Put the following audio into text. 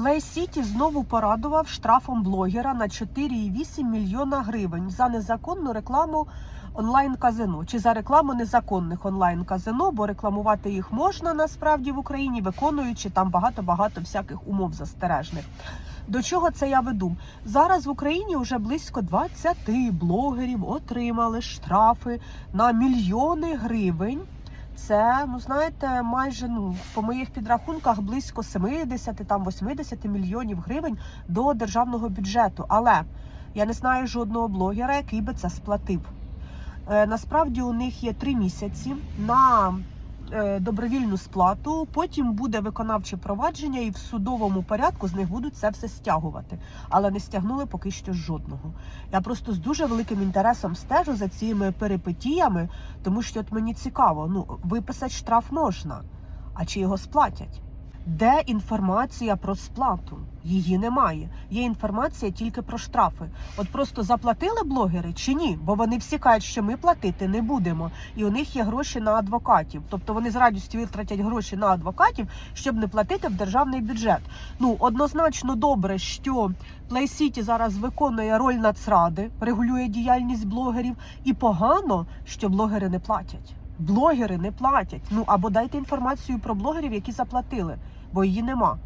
Play City знову порадував штрафом блогера на 4,8 мільйона гривень за незаконну рекламу онлайн-казино чи за рекламу незаконних онлайн-казино, бо рекламувати їх можна насправді в Україні, виконуючи там багато-багато всяких умов застережних. До чого це я веду? Зараз в Україні вже близько 20 блогерів отримали штрафи на мільйони гривень. Це, ну знаєте, майже ну по моїх підрахунках близько 70 там 80 мільйонів гривень до державного бюджету. Але я не знаю жодного блогера, який би це сплатив. Е, насправді у них є три місяці на добровільну сплату. Потім буде виконавче провадження, і в судовому порядку з них будуть це все стягувати. Але не стягнули поки що жодного. Я просто з дуже великим інтересом стежу за цими перипетіями, тому що от мені цікаво, ну виписати штраф можна, а чи його сплатять? Де інформація про сплату? Її немає. Є інформація тільки про штрафи. От просто заплатили блогери чи ні? Бо вони всі кажуть, що ми платити не будемо, і у них є гроші на адвокатів. Тобто вони з радістю витратять гроші на адвокатів, щоб не платити в державний бюджет. Ну однозначно добре, що Play City зараз виконує роль нацради, регулює діяльність блогерів, і погано, що блогери не платять. Блогери не платять. Ну або дайте інформацію про блогерів, які заплатили, бо її нема.